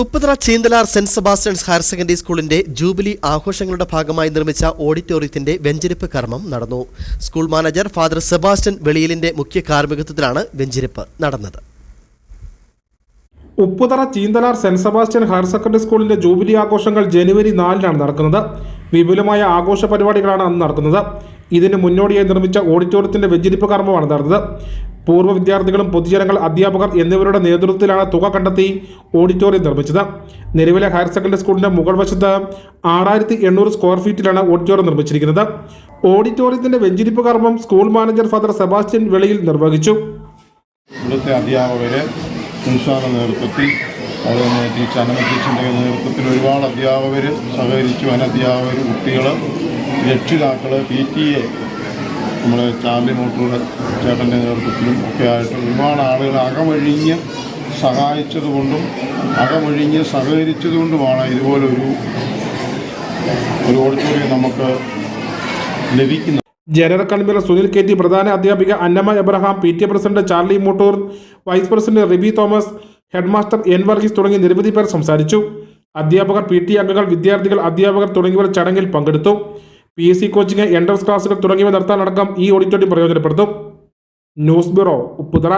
Upputhara Cheenthalar saint Sebastian's higher secondary സ്കൂളിന്റെ jubilee ആഘോഷങ്ങളുടെ ഭാഗമായി നിർമ്മിച്ച ഓഡിറ്റോറിയത്തിന്റെ വെഞ്ചിരിപ്പ് കർമ്മം നടന്നു. സ്കൂൾ മാനേജർ ഫാദർ സെബാസ്റ്റ്യൻ വെളിയിലിന്റെ മുഖ്യ കാർമ്മികത്വത്തിലാണ് വെഞ്ചിരിപ്പ് നടന്നത്. Upputhara Cheenthalar saint Sebastian higher secondary സ്കൂളിന്റെ ജൂബിലി ആഘോഷങ്ങൾ ജനുവരി നാലിനാണ് നടക്കുന്നത്. വിപുലമായ ആഘോഷ പരിപാടികളാണ് അന്ന് നടക്കുന്നത്. ഇതിന് മുന്നോടിയായി നിർമ്മിച്ച ഓഡിറ്റോറിയത്തിന്റെ വെഞ്ചരിപ്പ് കർമ്മമാണ് നടന്നത്. പൂർവ വിദ്യാർത്ഥികളും പൊതുജനങ്ങൾ അധ്യാപകർ എന്നിവരുടെ നേതൃത്വത്തിലാണ് തുക കണ്ടെത്തി ഓഡിറ്റോറിയം നിർമ്മിച്ചത്. നിലവിലെ ഹയർ സെക്കൻഡറി സ്കൂളിന്റെ മുകൾ വശത്ത് ആറായിരത്തി എണ്ണൂറ് സ്ക്വയർ ഫീറ്റിലാണ് ഓഡിറ്റോറിയം നിർമ്മിച്ചിരിക്കുന്നത്. ഓഡിറ്റോറിയത്തിന്റെ വെഞ്ചിരിപ്പ് കർമ്മം സ്കൂൾ മാനേജർ ഫാദർ സെബാസ്റ്റ്യൻ വെളിയിൽ നിർവഹിച്ചു. അതുപോലെ ടീച്ചർ അന്നമ ടീച്ചറിന്റെ നേതൃത്വത്തിൽ ഒരുപാട് അധ്യാപകർ സഹകരിച്ചു. അനധ്യാപകർ കുട്ടികൾ രക്ഷിതാക്കൾ പി ടി എ നമ്മുടെ ചാർലി മോട്ടൂർ ചേട്ടന്റെ നേതൃത്വത്തിലും ഒക്കെ ആയിട്ട് ഒരുപാട് ആളുകൾ അകമൊഴിഞ്ഞ് സഹായിച്ചതുകൊണ്ടും അകമൊഴിഞ്ഞ് സഹകരിച്ചതുകൊണ്ടുമാണ് ഇതുപോലൊരു ഒരു ഓഡിറ്റോറിയം നമുക്ക് ലഭിക്കുന്നത്. General convener Sunil K T പ്രധാന അധ്യാപിക Annamma Abraham P T president Charlie Mottur vice president Ribi Thomas headmaster N Varghese തുടങ്ങി നിരവധി പേർ സംസാരിച്ചു. അധ്യാപകർ പി ടി അംഗങ്ങൾ വിദ്യാർത്ഥികൾ അധ്യാപകർ തുടങ്ങിയവർ ചടങ്ങിൽ പങ്കെടുത്തു. P S C coaching entrance ക്ലാസുകൾ തുടങ്ങിയവ നടത്താനടക്കം ഈ ഓഡിറ്റോറിയം പ്രയോജനപ്പെടുത്തും. News bureau Upputhara